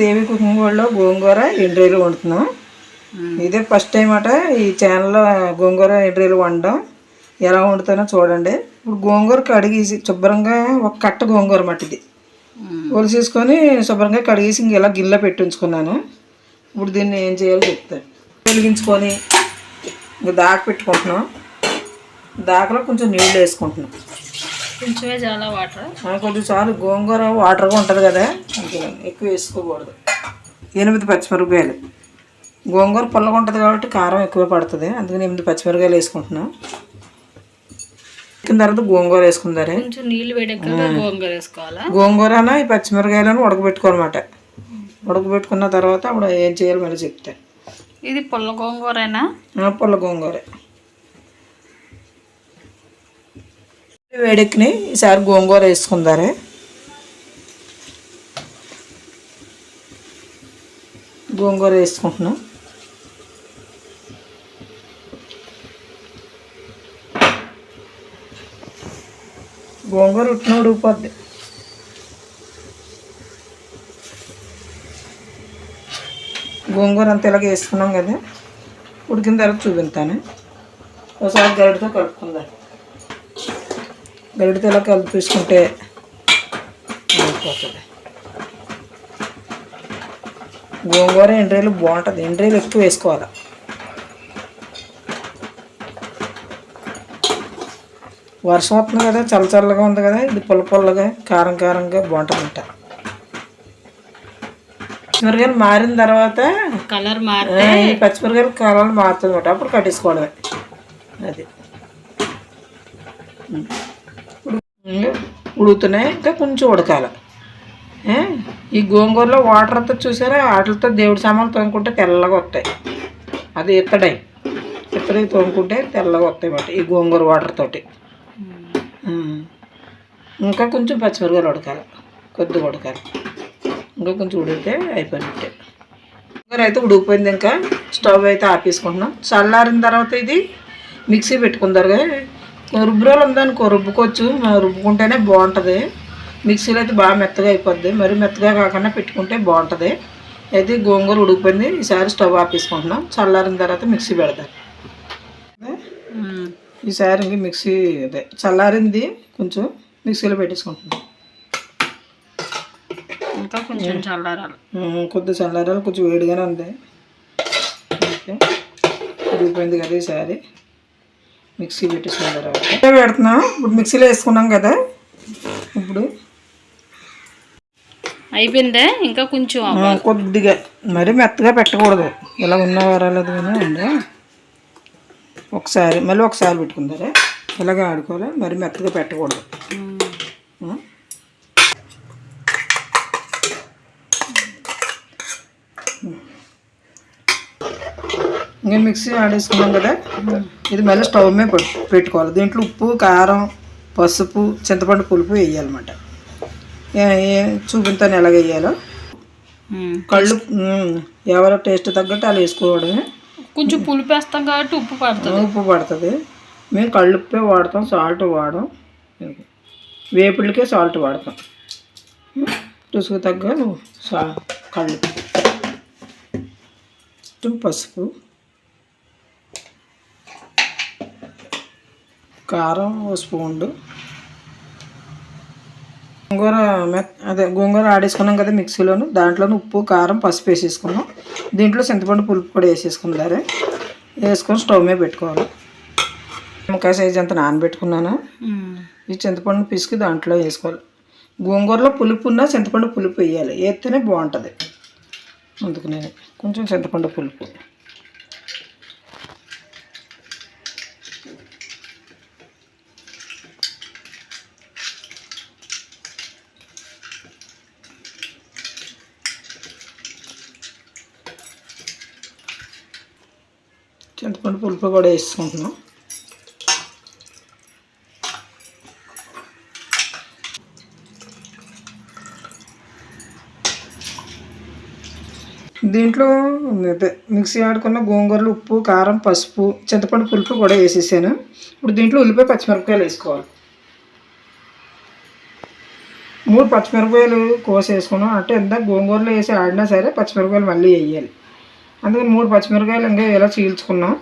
దేవి cooking వరల్డ్లో గోంగూర ఎండ్రీలు వండుతున్నాం. ఇదే first time అట ఈ ఛానల్లో గోంగూర ఎండ్రీలు వండడం. ఎలా వండుతానో చూడండి. ఇప్పుడు గోంగూర కడిగేసి శుభ్రంగా ఒక కట్ట గోంగూర మట్టిది ఒలిసేసుకొని శుభ్రంగా కడిగేసి ఇంక ఇలా గిన్నెలో పెట్టి ఉంచుకున్నాను. ఇప్పుడు దీన్ని ఏం చేయాలో చెప్తాను. వెలిగించుకొని ఇంక దాక పెట్టుకుంటున్నాం. దాకలో కొంచెం నీళ్ళు వేసుకుంటున్నాం. కొంచెమే చాలా వాటర్. కొంచెం చాలు గోంగూర వాటర్గా ఉంటుంది కదా. ఎక్కువ వేసుకోకూడదు. ఎనిమిది పచ్చిమిరపకాయలు. గోంగూర పుల్లగా ఉంటుంది కాబట్టి కారం ఎక్కువ పడుతుంది. అందుకని ఎనిమిది పచ్చిమిరపకాయలు వేసుకుంటున్నాం. ఎక్కిన తర్వాత గోంగూర వేసుకుందారే కొంచెం నీళ్ళు వేడెక్కాక గోంగూర వేసుకోవాలా? గోంగూరన ఈ పచ్చిమిరపకాయలను ఉడకబెట్టుకోనమాట ఉడకబెట్టుకున్న తర్వాత అప్పుడు ఏం చేయాలో మళ్ళీ చెప్తా. ఇది పుల్ల గోంగూరేనా? పుల్ల గోంగూర. వేడెక్కినాయి ఈసారి గోంగూర వేసుకుందారే. గోంగూర వేసుకుంటున్నాం. గోంగూర ఉట్టిన ఉడికిపోద్ది. గోంగూర అంత ఇలాగ వేసుకున్నాం కదా. ఉడికిన తర్వాత చూపిస్తాను ఒకసారి గరిటతో కలుపుకుందాం గరిటతో ఇలా కలిపేసుకుంటే అయిపోతుంది. గోంగూర ఎండ్రీలు బాగుంటుంది. ఎండ్రీలు ఎక్కువ వేసుకోవాలి? వర్షం వస్తుంది కదా చల్ల చల్లగా ఉంది కదా ఇది పుల్ల పుల్లగా కారం కారంగా బాగుంటుందంట. పచ్చిమిరకాయలు మారిన తర్వాత కలర్ మారి పచ్చిమిరకాయలు కలర్ మారుతుంది అప్పుడు కట్టేసుకోవడమే. అది. ఇంకా ఉడుకుతున్నాయి? ఇంకా కొంచెం ఉడకాలి? ఈ గోంగూరలో వాటర్ అంతా చూసారా? వాటితో దేవుడి సామాన్లు తోముకుంటే తెల్లగా వస్తాయి. అది ఇత్తడై. ఇత్తడి తోముకుంటే తెల్లగా వస్తాయి అన్నమాట ఈ గోంగూర వాటర్ తోటి. ఇంకా కొంచెం పచ్చిమిరకాయలు ఉడకాలి. కొద్దిగా ఉడకాలి. ఇంకా కొంచెం ఉడికితే అయిపోయినట్టే. గోంగూర అయితే ఉడికిపోయింది ఇంకా. స్టవ్ అయితే ఆపేసుకుంటున్నాం. చల్లారిన తర్వాత ఇది మిక్సీ పెట్టుకుందరు రుబ్బురోలు ఉందనుకో రుబ్బుకోవచ్చు రుబ్బుకుంటేనే బాగుంటుంది. మిక్సీలో అయితే బాగా మెత్తగా అయిపోద్ది. మరి మెత్తగా కాకుండా పెట్టుకుంటే బాగుంటుంది. అయితే గోంగూర ఉడికిపోయింది. ఈసారి స్టవ్ ఆపేసుకుంటున్నాం చల్లారిన తర్వాత మిక్సీ పెడతాం ఈసారి ఇంక మిక్సీ అదే చల్లారింది కొంచెం మిక్సీలో పెట్టేసుకుంటున్నాం. ఇంకా కొంచెం చల్లారాలి. కొద్ది చల్లారాలు. కొంచెం వేడిగానే ఉంది. ఓకే. ఉడికిపోయింది కదా ఈసారి. మిక్సీ పెట్టేసుకున్న తర్వాత పెడుతున్నాం. ఇప్పుడు మిక్సీలో వేసుకున్నాం కదా. ఇప్పుడు అయిపోయిందే? ఇంకా కొంచెం కొద్దిగా. మరి మెత్తగా పెట్టకూడదు. ఇలా ఉన్న వరాలేదు కానీ అండి. ఒకసారి మళ్ళీ ఒకసారి పెట్టుకుందారా ఇలాగ ఆడుకోవాలి? మరి మెత్తగా పెట్టకూడదు. ఇంకా మిక్సీ ఆడేసుకున్నాం కదా ఇది మళ్ళీ స్టవ్ మీద పెట్టు- పెట్టుకోవాలి. దీంట్లో ఉప్పు కారం పసుపు చింతపండు పులుపు వేయాలన్నమాట. చూపిస్తాను ఎలాగ వేయాలో. కళ్ళు ఎవరో టేస్ట్ తగ్గట్టు అలా వేసుకోవడమే. కొంచెం పులుపు వేస్తాం కాబట్టి ఉప్పు పడుతుంది. ఉప్పు పడుతుంది. మేము కళ్ళుప్పే వాడతాం సాల్ట్ వాడం వేపుడికే సాల్ట్ వాడతాం. రుసుకు తగ్గ సా కళ్ళు. పసుపు. కారం ఓ స్పూన్ గోంగూర అదే గోంగూర ఆడేసుకున్నాం కదా మిక్సీలోను దాంట్లోనే ఉప్పు కారం పసుపు వేసేసుకున్నాం. దీంట్లో చింతపండు పులుపు కూడా వేసేసుకున్నారే వేసుకొని స్టవ్ మీద పెట్టుకోవాలి. నిమ్మకాయ సైజ్ అంత నానబెట్టుకున్నాను. ఈ చింతపండు పిసికి దాంట్లో వేసుకోవాలి. గోంగూరలో పులుపు ఉన్నా చింతపండు పులుపు వేయాలి. వేస్తేనే బాగుంటుంది. అందుకు నేను కొంచెం చింతపండు పులుపు. చింతపండు పులుపు కూడా వేసుకుంటున్నాం దీంట్లో అదే మిక్సీ ఆడుకున్న గోంగూరలు ఉప్పు కారం పసుపు చింతపండు పులుపు కూడా వేసేసాను. ఇప్పుడు దీంట్లో ఉల్లిపాయ పచ్చిమిరపకాయలు వేసుకోవాలి. మూడు పచ్చిమిరపకాయలు కోసేసుకున్నాం. అంటే ఎంత గోంగూరలో వేసి ఆడినా సరే పచ్చిమిరపకాయలు మళ్ళీ వేయాలి. అందుకని మూడు పచ్చిమిరపకాయలు ఇంకా ఇలా చీల్చుకున్నాం?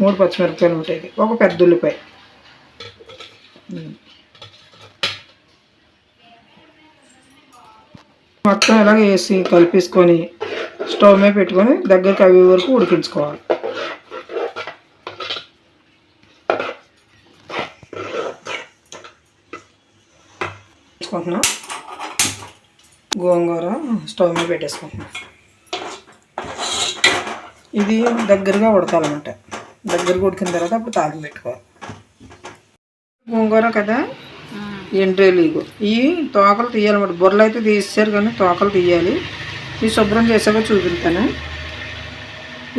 మూడు పచ్చిమిరపకాయలు ఉంటాయి ఒక పెద్ద ఉల్లిపాయ. మొత్తం ఇలాగ వేసి కలిపేసుకొని స్టవ్ మీద పెట్టుకొని దగ్గరికి అవి వరకు ఉడికించుకోవాలి. గోంగూర స్టవ్ మీద పెట్టేసుకుంటున్నాం. ఇది దగ్గరగా ఉడకాలన్నమాట. దగ్గరగా ఉడికిన తర్వాత అప్పుడు తాగి పెట్టుకోవాలి. గోంగూర కదా? ఎండ్రేలు ఇగో. ఈ తోకలు తీయాలన్నమాట. బుర్రలు అయితే తీసేశారు కానీ తోకలు తీయాలి. ఈ శుభ్రం చేసాక చూపిస్తాను.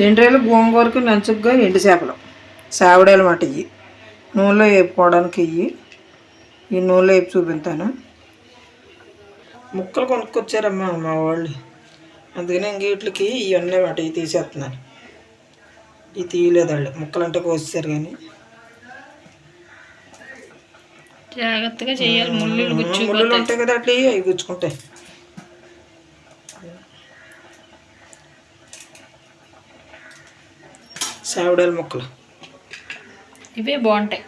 ఎండ్రేలు గోంగూరకి నంచుగ్గా ఎండు చేపలు. సావిడాలు అన్నమాట ఇవి. నూనెలో వేపుకోవడానికి ఇవి. ఈ నూనెలో వేపు చూపిస్తాను. ముక్కలు కొనుక్కొచ్చారమ్మా మా వాళ్ళు. అందుకని ఇంక వీటికి ఇవి ఉన్నాయి మాట ఇవి తీసేస్తున్నాను. ఇవి తీయలేదు వాళ్ళు ముక్కలు అంటే కోసేసారు కానీ. జాగ్రత్తగా చేయాలి. ముళ్ళు ముళ్ళు ఉంటాయి కదా అట్లా అవి గుచ్చుకుంటాయి. సావిడాల ముక్కలు. ఇవే బాగుంటాయి.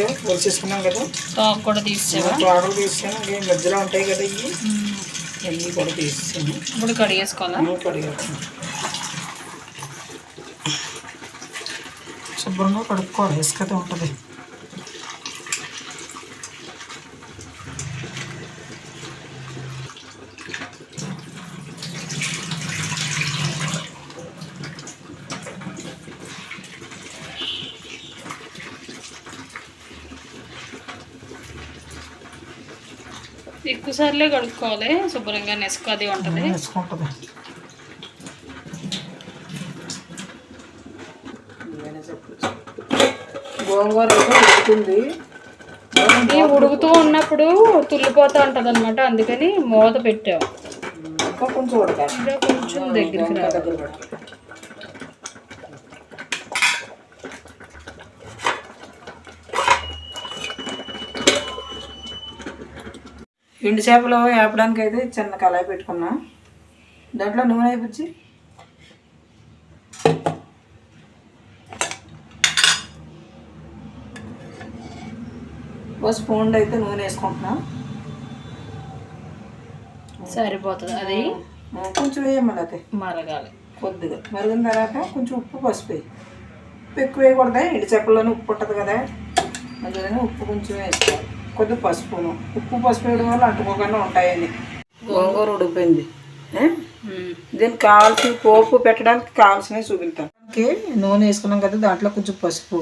వచ్చేసుకున్నాం కదా. తోక కూడా తీసేవా తోటలు తీసాను మధ్యలో ఉంటాయి కదా ఇవి? అవి కూడా తీసాను ఇప్పుడు కడిగేసుకోవాలా? కడిగేస్తాను. శుభ్రంగా కడుక్కోవాలి. ఇసుకతో ఉంటుంది. ఎక్కువ సార్లే కడుక్కోవాలి శుభ్రంగా నెసుకు అది ఉంటుంది వేసుకుంటుంది గోంగూర ఉడుకుతుంది. ఉడుకుతూ ఉన్నప్పుడు తుల్లిపోతూ ఉంటుంది అనమాట అందుకని మూత పెట్టావు ఇంకా కొంచెం కొంచెం దగ్గరికి రా ఎండు చేపలు వేపడానికి అయితే చిన్న కళాయి పెట్టుకున్నా. దాంట్లో నూనె అయిపోయి ఓ స్పూన్ అయితే నూనె వేసుకుంటున్నా. సరిపోతుంది. అది కొంచెం వేయమని మరగాలి. కొద్దిగా. మరిగిన తర్వాత కొంచెం ఉప్పు పసుపు ఉప్పు ఎక్కువ వేయకూడదా. ఎండు చేపల్లోనే ఉప్పు ఉంటుంది కదా. అందుకని ఉప్పు కొంచెం వేసుకోవాలి. కొద్దిగా పసుపును ఉప్పు పసుపు వేయడం వల్ల అంటుకోకుండా ఉంటాయని గోంగూర ఉడిపోయింది? దీనికి కావాల్సిన పోపు పెట్టడానికి కావాల్సినవి చూపిస్తాను దానికి నూనె వేసుకున్నాం కదా దాంట్లో కొంచెం పసుపు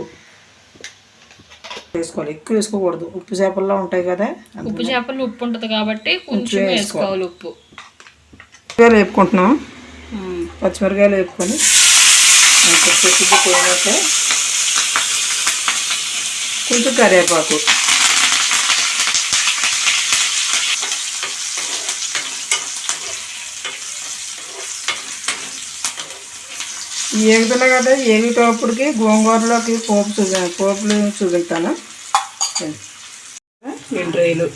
వేసుకోవాలి. ఎక్కువ వేసుకోకూడదు. ఉప్పు చేపల్లో ఉంటాయి కదా ఉప్పు చేపలు ఉప్పు ఉంటుంది కాబట్టి కొంచెం వేసుకోవాలి. ఉప్పు. పచ్చిమిరకాయలు వేపుకుంటున్నాం. పచ్చిమిరకాయలు వేపుకొని కొంచెం కరివేపాకు ఏగుతున్నాయి కదా ఏగేటప్పటికి గోంగూరలోకి పోపు చూపి పోపులు చూపిస్తాను ఎండ్రాయిలు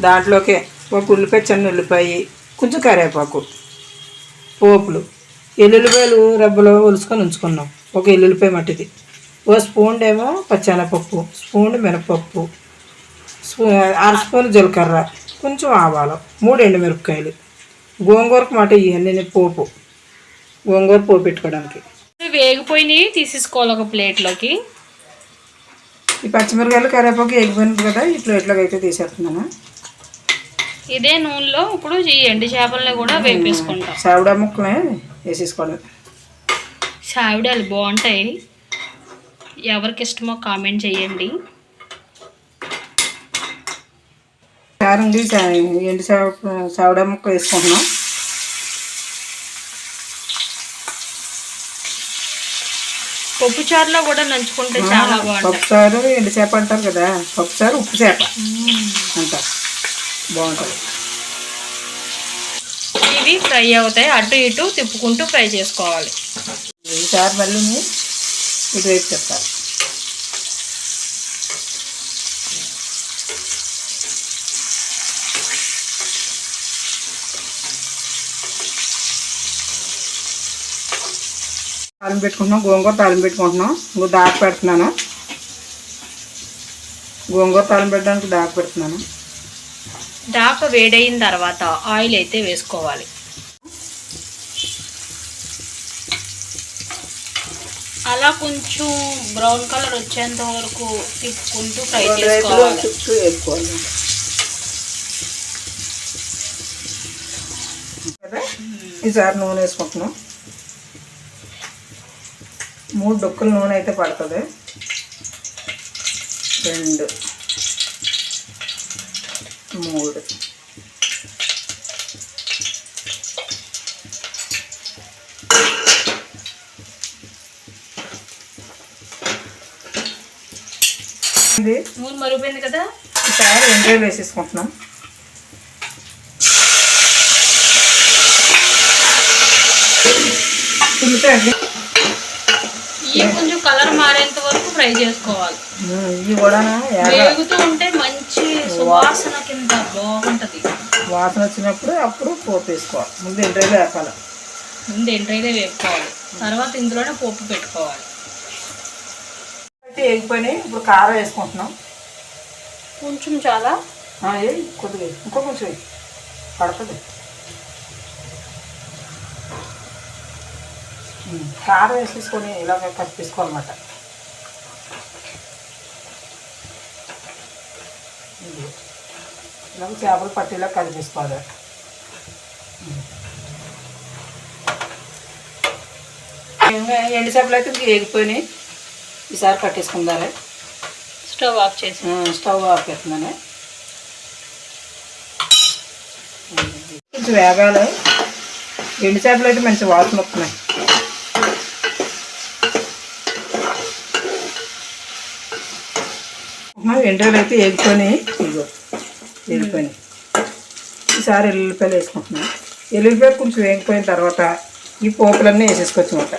దాంట్లోకి ఒక ఉల్లిపాయ చిన్న ఉల్లిపాయ కొంచెం కరివేపాకు పోపులు. ఎల్లుల్లిపాయలు రబ్బలో ఒలుసుకొని ఉంచుకున్నాం. ఒక ఎల్లుల్లిపాయ మట్టిది. ఓ స్పూన్ ఏమో పచ్చెనపప్పు స్పూన్ మినపప్పు స్పూ అర స్పూన్ జీలకర్ర కొంచెం ఆవాలు మూడు ఎండుమిరపకాయలు. గోంగూరకు మాట ఇవన్నీ పోపు. గోంగూర పోపు పెట్టుకోవడానికి. వేగిపోయినాయి తీసేసుకోవాలి ఒక ప్లేట్లోకి. ఈ పచ్చిమిరకాయలు కరివేపాకు ఎగిపోయినది కదా ఈ ప్లేట్లోకి అయితే తీసేస్తున్నాను. ఇదే నూనెలో ఇప్పుడు ఈ ఎండు చేపలని కూడా వేపేసుకుంటాం. సావిడా ముక్కలే వేసేసుకోవడం సావిడాలు బాగుంటాయి. ఎవరికి ఇష్టమో కామెంట్ చేయండి. కారండి ఎండు సావిడా ముక్క వేసుకుంటున్నాం. పప్పు చారులో కూడా నంచుకుంటే చాలా బాగుంటాయి. పప్పుచారు ఎండు చేప అంటారు కదా పప్పుచారు ఉప్పు చేప అంటారు. బాగుంటుంది. ఇవి ఫ్రై అవుతాయి అటు ఇటు తిప్పుకుంటూ ఫ్రై చేసుకోవాలి. ఈసారి మళ్ళీ ఇటువైపు చెప్తాను తాలింపు పెట్టుకుంటున్నాం. గోంగూర తాలింపు పెట్టుకుంటున్నాం. ఇంకో దాకా పెడుతున్నాను. గోంగూర తాలింపు పెట్టడానికి దాకా పెడుతున్నాను. దాక వేడైన తర్వాత ఆయిల్ అయితే వేసుకోవాలి. అలా కొంచెం బ్రౌన్ కలర్ వచ్చేంత వరకు తిప్పుకుంటూ ఫ్రై చేసుకోవాలి. ఈసారి నూనె వేసుకుంటున్నాం. మూడు డొక్కులు నూనె అయితే పడుతుంది. రెండు మూడు నూనె మరిగిపోయింది కదా? ఈసారి ఎంజాయ్ వేసేసుకుంటున్నాం. ఉల్లిపాయ ఇవి కొంచెం కలర్ మారేంత వరకు ఫ్రై చేసుకోవాలి ఇవి కూడా వేగుతూ ఉంటే మంచి సువాసన కింద బాగుంటది. వాసన వచ్చినప్పుడు అప్పుడు పోపు వేసుకోవాలి. ముందు ఎండ్రైలు వేపాలి. ముందు ఎండ్రైదే వేపుకోవాలి. తర్వాత ఇందులోనే పోపు పెట్టుకోవాలి. అయితే వేగిపోయినాయి. ఇప్పుడు కారం వేసుకుంటున్నాం. కొంచెం చాలా. కొద్దిగా. ఇంకో కొంచెం. పడుతుంది. కారం వేసేసుకొని ఇలాగ కప్పించుకోవాలన్నమాట ఇది. ఇలాగ చేపలు పట్టిలా కలిపేసుకోవాలి ఎండు చేపలు అయితే వేగిపోయినాయి ఈసారి కట్టేసుకుందారే స్టవ్ ఆఫ్ చేసి. స్టవ్ ఆఫ్ పెడుతున్నాను కొంచెం వేగాలి. ఎండు చేపలు అయితే మంచి వాసన వస్తున్నాయి. ఎండ్రలు అయితే ఎగిపోయి ఇదిగో. ఎగిపోయినాయి ఈసారి ఎల్లుల్లిపాయలు వేసుకుంటున్నాం. ఎల్లుల్లిపాయలు కొంచెం వేగిపోయిన తర్వాత ఈ పోపులన్నీ వేసేసుకోవచ్చు అనమాట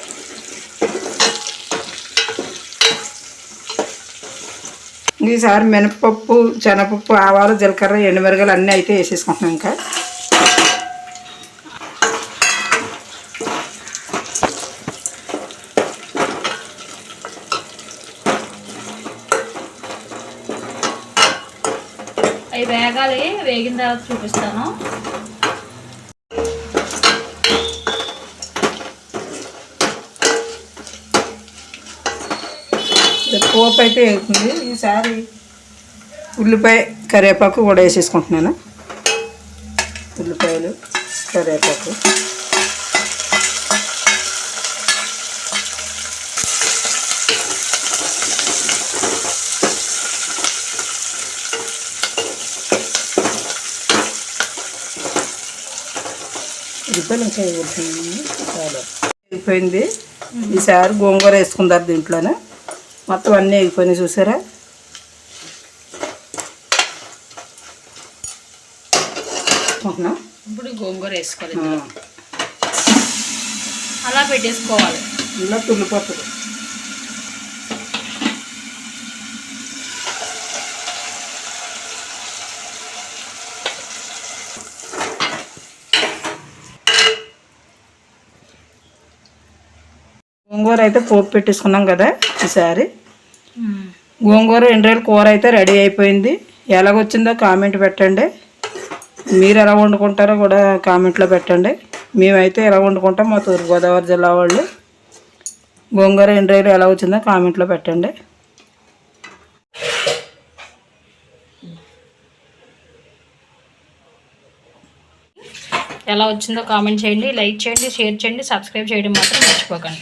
ఈసారి మినపప్పు శనగపప్పు ఆవాలు జీలకర్ర ఎండుమిరగలు అన్నీ అయితే వేసేసుకుంటున్నాం ఇంకా అవి వేగాలి వేగిన తర్వాత చూపిస్తాను. పోపు అయితే వేగుతుంది. ఈసారి ఉల్లిపాయ కరివేపాకు కూడా వేసేసుకుంటున్నాను. ఉల్లిపాయలు కరివేపాకు. చాలా. అయిపోయింది. ఈసారి గోంగూర వేసుకుంటారు దీంట్లోనే. మొత్తం అన్నీ అయిపోయినాయి చూసారా. ఇప్పుడు గోంగూర వేసుకోవాలి అలా పెట్టేసుకోవాలి. ఇలా తుల్లిపోతుంది గోంగూర అయితే పోపు పెట్టేసుకున్నాం కదా ఈసారి గోంగూర రెండు రోజులు కూర అయితే రెడీ అయిపోయింది. ఎలాగొచ్చిందో కామెంట్ పెట్టండి. మీరు ఎలా వండుకుంటారో కూడా కామెంట్లో పెట్టండి. మేమైతే ఎలా వండుకుంటాం మా తూర్పుగోదావరి జిల్లా వాళ్ళు. గోంగూర రెండు రోజులు ఎలా వచ్చిందో కామెంట్లో పెట్టండి. ఎలా వచ్చిందో కామెంట్ చేయండి లైక్ చేయండి షేర్ చేయండి సబ్స్క్రైబ్ చేయడం మాత్రం మర్చిపోకండి.